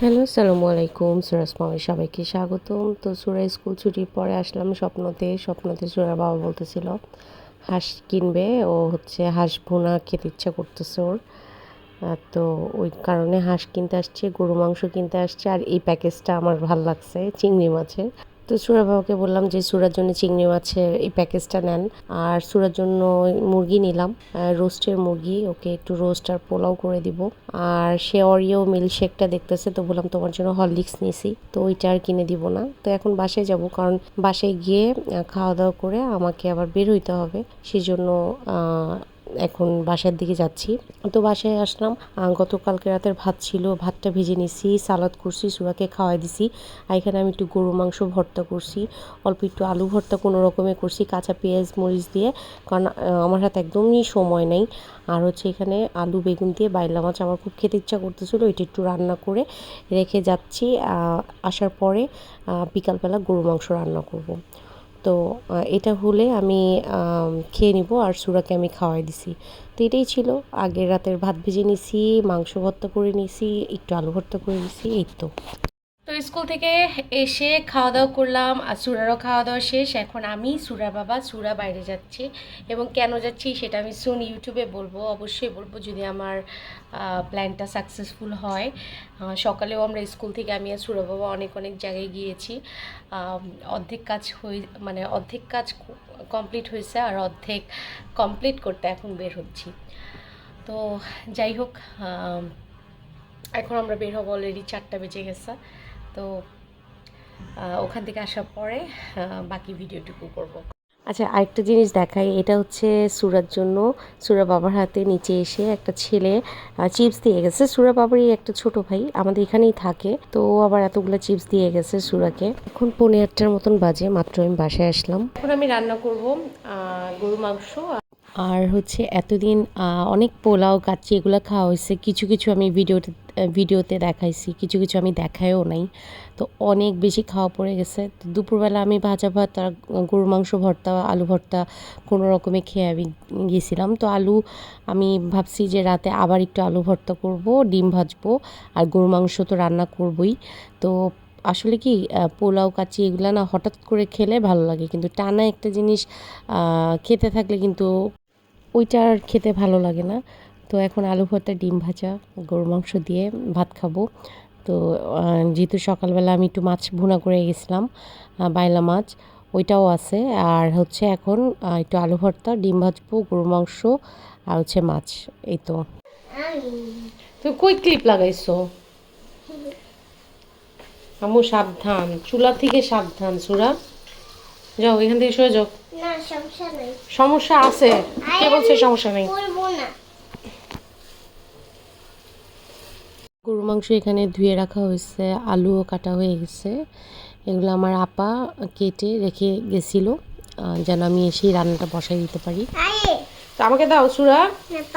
Hello সালামু আলাইকুম সুরাজ মামের সবাইকে স্বাগতম। তো সুরা স্কুল ছুটির পরে আসলাম স্বপ্নতে। স্বপ্নতে সুরার বাবা বলতেছিল, হাঁস কিনবে, ও হচ্ছে হাঁস ভুনা খেতে ইচ্ছা করতেছে ওর। তো ওই কারণে হাঁস কিনতে আসছে, গরু মাংস কিনতে আসছে, আর এই প্যাকেজটা আমার ভালো লাগছে, চিংড়ি মাছের। তো সুরা বাবাকে বললাম যে সুরার জন্য চিংড়ি মাছের এই প্যাকেজটা নেন। আর সুরার জন্য মুরগি নিলাম রোস্টের মুরগি, ওকে একটু রোস্ট আর পোলাও করে দিব। আর সে অরিও মিল্কশেকটা দেখতেছে, তো বললাম তোমার জন্য হরলিক্স নিয়েছি তো ওইটা আর কিনে দিব না। তো এখন বাসায় যাব, কারণ বাসায় গিয়ে খাওয়া দাওয়া করে আমাকে আবার বের হইতে হবে। সেজন্য এখন বাসার দিকে যাচ্ছি। তো বাসায় আসলাম গতকালকে রাতের ভাত ছিল, ভাতটা ভেজে নিছি, সালাদ করছি, সুরাকে খাওয়াই দিছি। আর এখানে আমি একটু গরু মাংস ভর্তা করছি, অল্প একটু আলু ভর্তা কোনো রকমে করছি, কাঁচা পেঁয়াজ, মরিচ দিয়ে, কারণ আমার হাতে একদমই সময় নেই। আর হচ্ছে এখানে আলু, বেগুন দিয়ে বাইলা মাছ আমার খুব খেতে ইচ্ছা করতেছিল, ওইটা একটু রান্না করে রেখে যাচ্ছি। আসার পরে বিকালবেলা গরু মাংস রান্না করব। তো এটা হলে আমি, খেয়ে নিব আর সুরাকে আমি খাওয়াই দিছি। তো এটাই ছিল। আগের রাতের ভাত ভেজে নিছি, মাংস ভর্তা করে নিছি, একটু আলু ভর্তা করে নিছি, এই তো। তো স্কুল থেকে এসে খাওয়া দাওয়া করলাম, আর সুরারও খাওয়া দাওয়া শেষ। এখন আমি, সুরা বাবা, সুরা বাইরে যাচ্ছি। এবং কেন যাচ্ছি সেটা আমি সুন ইউটিউবে বলব, অবশ্যই বলব যদি আমার প্ল্যানটা সাকসেসফুল হয়। সকালেও আমরা স্কুল থেকে আমি আর সুরা বাবা অনেক অনেক জায়গায় গিয়েছি। অর্ধেক কাজ হয়ে মানে অর্ধেক কাজ কমপ্লিট হয়েছে, আর অর্ধেক কমপ্লিট করতে এখন বের হচ্ছি। তো যাই হোক এখন আমরা বের হব অলরেডি চারটা বেজে গেছে। তো ওখান থেকে আসার পরে বাকি ভিডিওটুকু করব। আচ্ছা আরেকটা জিনিস দেখাই এটা হচ্ছে সুরার জন্য। সুরা বাবার হাতে নিচে এসে একটা ছেলে চিপস দিয়ে গেছে। সুরা বাবারই একটা ছোট ভাই আমাদের এখানেই থাকে। তো ও আবার এতগুলো চিপস দিয়ে গেছে সুরাকে। এখন পৌনে আটটার মতন বাজে মাত্র আমি বাসায় আসলাম। এখন আমি রান্না করব গরু মাংস আর হচ্ছে এতদিন অনেক পোলাও, কাচ্চি এগুলো খাওয়া হয়েছে। কিছু কিছু আমি ভিডিওতে ভিডিওতে দেখাইছি, কিছু কিছু আমি দেখায়ও নাই। তো অনেক বেশি খাওয়া পড়ে গেছে। তো দুপুরবেলা আমি ভাজা ভাত আর গরুর মাংস ভর্তা, আলু ভর্তা কোনো রকমে খেয়ে আমি গেছিলাম। তো আলু, আমি ভাবছি যে রাতে আবার একটু আলু ভর্তা করব, ডিম ভাজবো আর গরু মাংস তো রান্না করবই। তো আসলে কি পোলাও কাচি এগুলো না হঠাৎ করে খেলে ভালো লাগে। কিন্তু টানা একটা জিনিস খেতে থাকলে কিন্তু ওইটা আর খেতে ভালো লাগে না। তো এখন আলু ভর্তা ডিম ভাজা গরুর মাংস দিয়ে ভাত খাব। তো যেহেতু সকালবেলা আমি একটু মাছ ভুনা করে গেছিলাম বাইলা মাছ ওইটাও আছে। আর হচ্ছে এখন একটু আলু ভর্তা ডিম ভাজবো গরুর মাংস আর হচ্ছে মাছ এই তো। তুই কই ক্লিপ লাগাইছো? আমু সাবধান চুলা থেকে সাবধান সুরা। যাও এখান থেকে সরে যাও। সমস্যা আছে। কে বলছে সমস্যা নেই? গরু মাংস এখানে ধুয়ে রাখা হয়েছে আলুও কাটা হয়ে গেছে। এগুলো আমার আপা কেটে রেখে গেছিল যেন আমি এসেই রান্নাটা বসাই দিতে পারি। তো আমাকে দাও সুরা।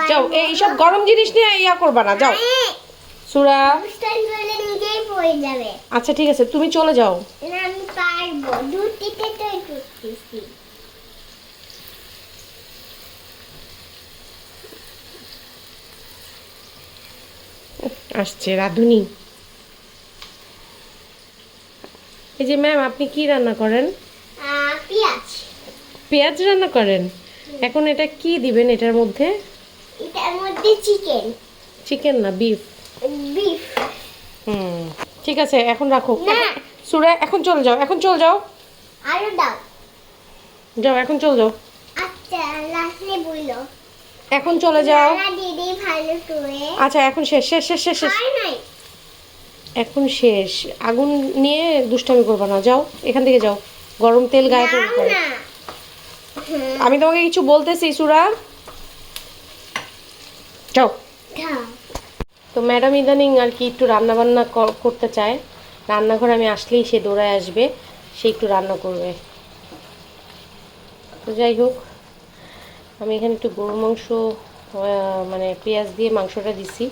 যাও এইসব গরম জিনিস নিয়ে ইয়া করবা না যাও। সুরা। আচ্ছা ঠিক আছে তুমি চলে যাও। না আমি পারব দুটিতে তো করতেছি আসছে রাধুনি। এই যে ম্যাম আপনি কি রান্না করেন? পেঁয়াজ। পেঁয়াজ রান্না করেন? এখন এটা কি দিবেন এটার মধ্যে? এটার মধ্যে চিকেন। চিকেন না বিফ? বিফ। হুম ঠিক আছে এখন রাখো। সুরা এখন চলে যাও এখন চলে যাও। আরও দাও। যাও এখন চলে যাও। আচ্ছা লাস্টে বলল এখন চলে যাও। দিদি ভালো করে। আচ্ছা এখন শেষ শেষ শেষ শেষ শেষ। এখন শেষ। আগুন নিয়ে দুষ্টামি করবা না। যাও এখান থেকে যাও। গরম তেল গায়ে পড়বে। না। আমি তোমাকে কিছু বলতেছি সুরা। যাও। তো ম্যাডাম ইদানিং আর কি একটু রান্না বান্না করতে চায়। রান্নাঘরে আমি আসলেই সে দৌড়ায় আসবে সে একটু রান্না করবে। তো যাই হোক। আমি এখানে একটু গরু মাংস মানে পেঁয়াজ দিয়ে মাংসটা দিছি।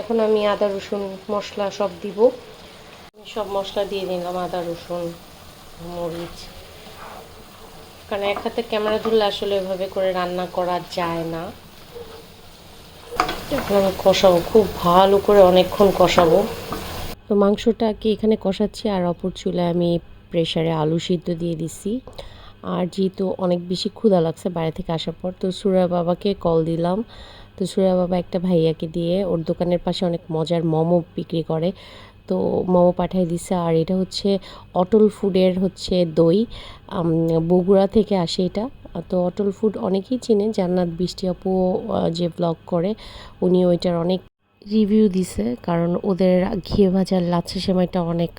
এখন আমি আদা, রসুন, মশলা সব দিব। সব মশলা দিয়ে নিলাম, আদা, রসুন, মরিচ। কারণ এক হাতে ক্যামেরা ধরলে আসলে এভাবে করে রান্না করা যায় না। এখন আমি কষাবো, খুব ভালো করে অনেকক্ষণ কষাবো। তো মাংসটাকে এখানে কষাচ্ছি? আর অপর চুলায় আমি প্রেশারে আলু সিদ্ধ দিয়ে দিছি। আর যেহেতু অনেক বেশি ক্ষুধা লাগছে বাইরে থেকে আসার পর, তো সুরা বাবাকে কল দিলাম। তো সুরা বাবা একটা ভাইয়াকে দিয়ে ওর দোকানের পাশে অনেক মজার মোমো বিক্রি করে। তো মোমো পাঠিয়ে দিছে আর এটা হচ্ছে অটল ফুডের হচ্ছে দই। বগুড়া থেকে আসে এটা। তো অটল ফুড অনেকেই চিনে, জান্নাত বৃষ্টি আপু যে ব্লগ করে, উনি ওইটার অনেক রিভিউ দিছে, কারণ ওদের ঘিয়ে ভাজার লাচ্ছা সেমাইটা অনেক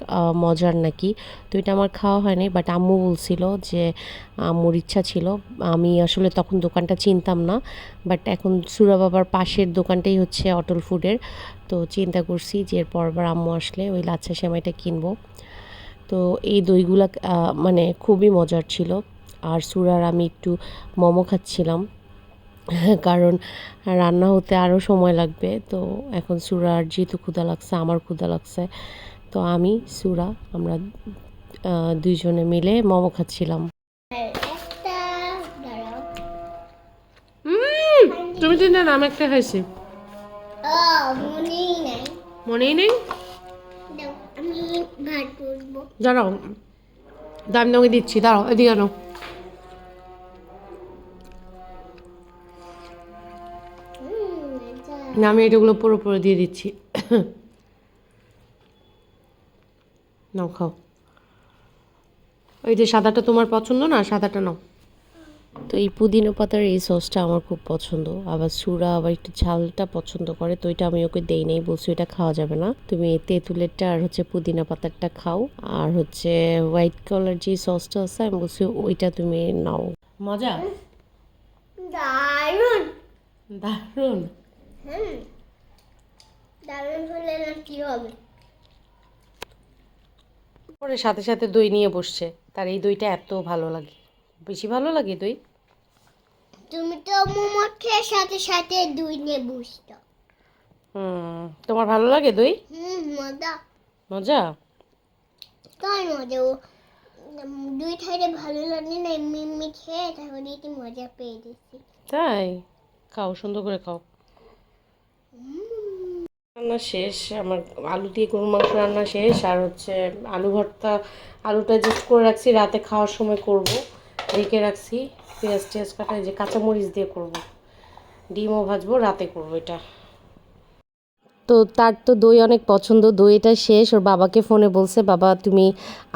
মজার নাকি। তো এটা আমার খাওয়া হয়নি বাট আম্মু বলছিল যে, আম্মুর ইচ্ছা ছিল। আমি আসলে তখন দোকানটা চিনতাম না বাট এখন সুরা বাবার পাশের দোকানটাই হচ্ছে অটল ফুডের। তো চিন্তা করছি যে এর পরবার আম্মু আসলে ওই লাচ্ছা সেমাইটা কিনবো। তো এই দইগুলা মানে খুবই মজার ছিল। আর সুরার আমি একটু মোমো খাচ্ছিলাম। কারণ রান্না হতে আরও সময় লাগবে। তো এখন সুরার যেহেতু ক্ষুদা লাগছে আমার ক্ষুদা লাগছে তো আমি সুরা আমরা দুইজনে মিলে মোমো খাচ্ছিলাম। তুমি তো না আমি একটা খাইছি। মনেই নেই। দাও আমি ভাত করব দাঁড়াও দাম তোমাকে দিচ্ছি দাঁড়াও এদিকে আনো। আমি এটাগুলো পুরো পুরো দিয়ে দিচ্ছি। নাও খাও। ওই যে সাদাটা তোমার পছন্দ না সাদাটা নাও। তো এই পুদিনা পাতার এই সসটা আমার খুব পছন্দ। আবার সুরা আবার একটু ঝালটা পছন্দ করে তো এটা আমি ওকে দেই নেই বলছি এটা খাওয়া যাবে না। তুমি তেঁতুলেরটা আর হচ্ছে পুদিনা পাতারটা খাও আর হচ্ছে হোয়াইট কালার যে সসটা আছে আমি বলছি ওইটা তুমি নাও। মজা? দারুণ। দারুণ। হুম। দারুণ হলে না কি হবে? পরে সাথে সাথে দই নিয়ে বসছে। তার এই দইটা এত ভালো লাগে। বেশি ভালো লাগে দই? তুমি তো মোমো খেয়ে সাথে সাথে দই নিয়ে বুঝতো হুম তোমার ভালো লাগে দই? হুম মজা। মজা? তাই মজা। ও দুই ঠাইরে ভালো লাগে না এমনি এমনি খেয়ে তাহলে একটু মজা পেয়ে দিচ্ছি তাই? খাও সুন্দর করে খাও। রান্না শেষ, আমার আলু দিয়ে গরুর মাংস রান্না শেষ, আর হচ্ছে আলু ভর্তা, আলুটা জাস্ট করে রাখছি, রাতে খাওয়ার সময় করব। রেখে রাখছি, পেঁয়াজ টেয়াজ কাটা যে কাঁচামরিচ দিয়ে করব। ডিমও ভাজবো, রাতে করব এটা। তো তার তো দই অনেক পছন্দ, দইটা শেষ, ওর বাবাকে ফোনে বলছে, বাবা, তুমি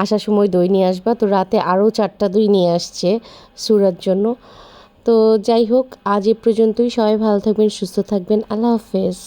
আসার সময় দই নিয়ে আসবা। তো রাতে আরও চারটা দই নিয়ে আসছে সুরার জন্য। তো যাই হোক আজ এ পর্যন্তই। সবাই ভালো থাকবেন সুস্থ থাকবেন। আল্লাহ হাফেজ।